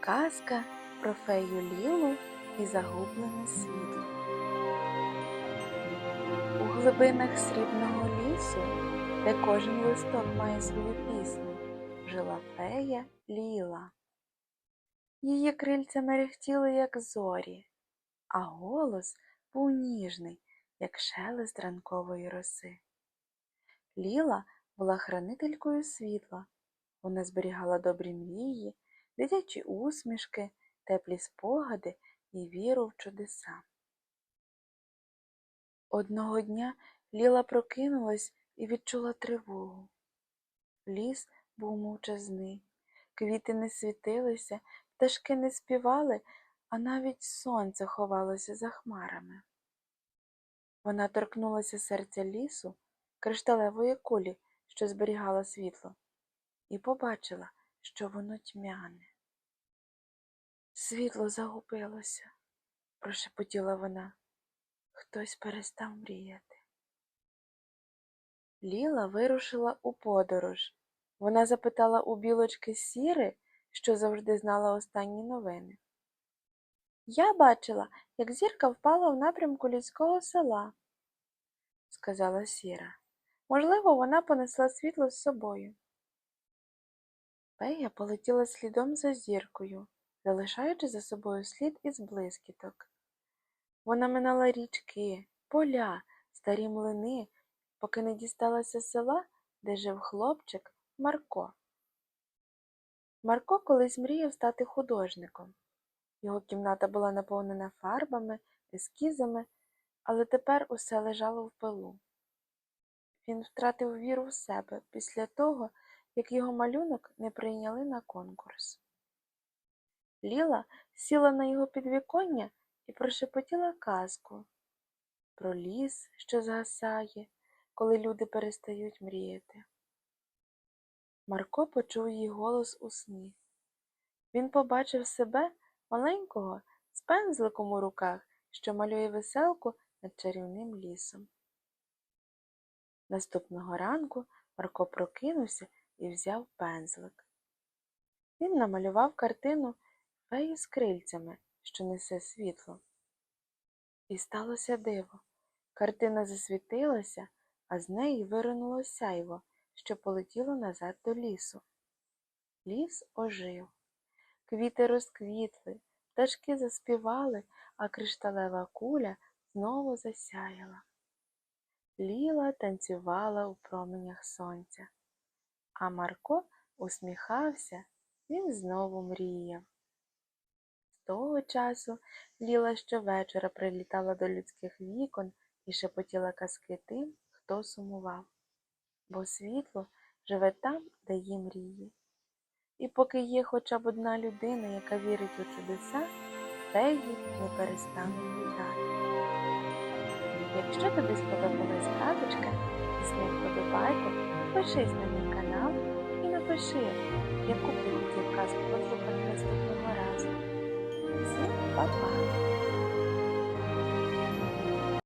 Казка про фею Лілу і загублене світло. У глибинах срібного лісу, де кожен листок має свою пісню, жила фея Ліла. Її крильця мерехтіли, як зорі, а голос був ніжний, як шелест ранкової роси. Ліла була хранителькою світла. Вона зберігала добрі мрії, дитячі усмішки, теплі спогади і віру в чудеса. Одного дня Ліла прокинулась і відчула тривогу. Ліс був мовчазний, квіти не світилися, пташки не співали, а навіть сонце ховалося за хмарами. Вона торкнулася серця лісу, кришталевої кулі, що зберігала світло, і побачила, що воно тьмяне. Світло загубилося, прошепотіла вона. Хтось перестав мріяти. Ліла вирушила у подорож. Вона запитала у білочки Сіри, що завжди знала останні новини. Я бачила, як зірка впала в напрямку людського села, сказала Сіра. Можливо, вона понесла світло з собою. Фея полетіла слідом за зіркою, залишаючи за собою слід із блискіток. Вона минала річки, поля, старі млини, поки не дісталася села, де жив хлопчик Марко. Марко колись мріяв стати художником. Його кімната була наповнена фарбами, ескізами, але тепер усе лежало в пилу. Він втратив віру в себе після того, як його малюнок не прийняли на конкурс. Ліла сіла на його підвіконня і прошепотіла казку про ліс, що згасає, коли люди перестають мріяти. Марко почув її голос у сні. Він побачив себе маленького з пензликом у руках, що малює веселку над чарівним лісом. Наступного ранку Марко прокинувся і взяв пензлик. Він намалював картину феї з крильцями, що несе світло. І сталося диво. Картина засвітилася, а з неї виринуло сяйво, що полетіло назад до лісу. Ліс ожив. Квіти розквітли, пташки заспівали, а кришталева куля знову засяяла. Ліла танцювала у променях сонця, а Марко усміхався, він знову мріяв. З того часу Ліла щовечора прилітала до людських вікон і шепотіла казки тим, хто сумував, бо світло живе там, де є мрії. І поки є хоча б одна людина, яка вірить у чудеса, феї не перестануть літати. Якщо тобі сподобалась казочка, тисни вподобайку, підпишись на мій напиши, яку ти хотів казку послухати наступного разу. Всім па-па!